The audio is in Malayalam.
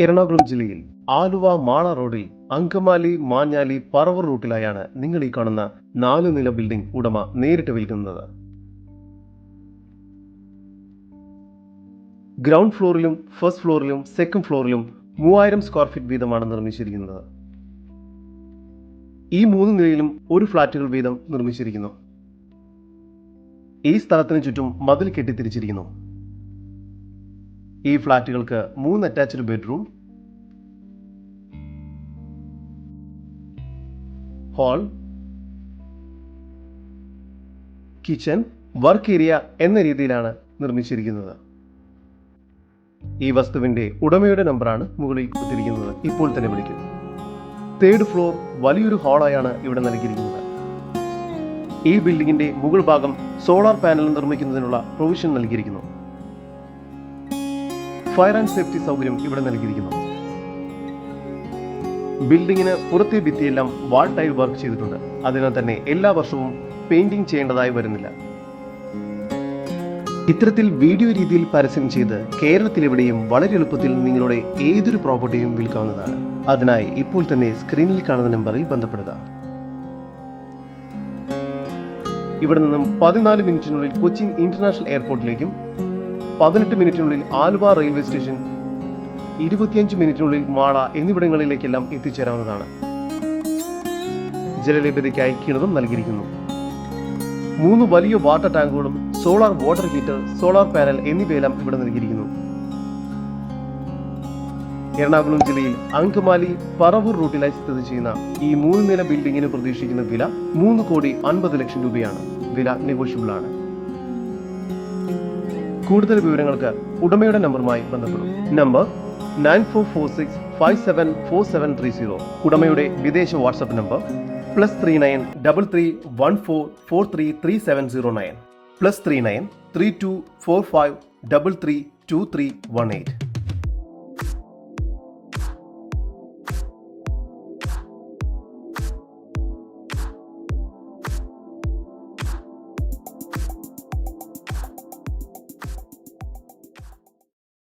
എറണാകുളം ജില്ലയിൽ ആലുവ മാള റോഡിൽ അങ്കമാലി മാഞ്ഞാലി പറവൂർ റൂട്ടിലായാണ് നിങ്ങൾ ഈ കാണുന്ന നാല് നില ബിൽഡിംഗ് ഉടമ നേരിട്ട് വിൽക്കുന്നത്. ഗ്രൗണ്ട് ഫ്ലോറിലും ഫസ്റ്റ് ഫ്ലോറിലും സെക്കൻഡ് ഫ്ലോറിലും മൂവായിരം സ്ക്വയർ ഫീറ്റ് വീതമാണ് നിർമ്മിച്ചിരിക്കുന്നത്. ഈ മൂന്ന് നിലയിലും ഒരു ഫ്ലാറ്റുകൾ വീതം നിർമ്മിച്ചിരിക്കുന്നു. ഈ സ്ഥലത്തിന് ചുറ്റും മതിൽ കെട്ടിത്തിരിച്ചിരിക്കുന്നു. ഈ ഫ്ലാറ്റുകൾക്ക് മൂന്ന് attached bedroom hall kitchen work area എന്ന രീതിയിലാണ് നിർമ്മിച്ചിരിക്കുന്നത്. ഈ വസ്തുവിന്റെ ഉടമയുടെ നമ്പറാണ് മുകളിൽ കൊടുത്തിരിക്കുന്നത്. ഇപ്പോൾ തന്നെ വിളിക്കും. തേർഡ് ഫ്ലോർ വലിയൊരു ഹാളായാണ് ഇവിടെ നൽകിയിരിക്കുന്നത്. ഈ ബിൽഡിങ്ങിന്റെ മുകൾ ഭാഗം സോളാർ പാനൽ നിർമ്മിക്കുന്നതിനുള്ള പ്രൊവിഷൻ നൽകിയിരിക്കുന്നു. ഫയർ ആൻഡ് സേഫ്റ്റി സൗകര്യം ഇവിടെ നൽകിയിരിക്കുന്നു. ബിൽഡിങ്ങിന് പുറത്തെ ഭിത്തിയെല്ലാം വാൾ ടൈൽ വർക്ക് ചെയ്തിട്ടുണ്ട്. അതിനാൽ തന്നെ എല്ലാ വർഷവും പെയിന്റിംഗ് ചെയ്യേണ്ടതായി വരുന്നില്ല. ഇത്തരത്തിൽ വീഡിയോ രീതിയിൽ പരസ്യം ചെയ്ത് കേരളത്തിലെവിടെയും വളരെ എളുപ്പത്തിൽ നിങ്ങളുടെ ഏതൊരു പ്രോപ്പർട്ടിയും വിൽക്കാവുന്നതാണ്. അതിനായി ഇപ്പോൾ തന്നെ സ്ക്രീനിൽ കാണുന്ന നമ്പറിൽ ബന്ധപ്പെടുക. ഇവിടെ നിന്നും പതിനാല് മിനിറ്റിനുള്ളിൽ കൊച്ചിൻ ഇന്റർനാഷണൽ എയർപോർട്ടിലേക്കും പതിനെട്ട് മിനിറ്റിനുള്ളിൽ ആലുവ റെയിൽവേ സ്റ്റേഷൻ ഇരുപത്തിയഞ്ച് മിനിറ്റിനുള്ളിൽ മാള എന്നിവിടങ്ങളിലേക്കെല്ലാം എത്തിച്ചേരാവുന്നതാണ്. ജലലഭ്യതയ്ക്കായി കിണറും നൽകിയിരിക്കുന്നു. മൂന്ന് വലിയ water ടാങ്കുകളും solar water heater solar panel എന്നിവയെല്ലാം ഇവിടെ നൽകിയിരിക്കുന്നു. എറണാകുളം ജില്ലയിൽ അങ്കമാലി പറവൂർ റൂട്ടിലായി സ്ഥിതി ചെയ്യുന്ന ഈ മൂന്ന് നില ബിൽഡിങ്ങിന് പ്രതീക്ഷിക്കുന്ന വില മൂന്ന് കോടി അൻപത് ലക്ഷം രൂപയാണ്. വില നെഗോഷ്യബിൾ ആണ്. കൂടുതൽ വിവരങ്ങൾക്ക് ഉടമയുടെ നമ്പറുമായി ബന്ധപ്പെടും. Number nine four four six five seven four seven three zero. ഉടമയുടെ വിദേശ WhatsApp number plus three nine double three one four four three three seven zero nine. Plus three nine three two four five double three two three one eight.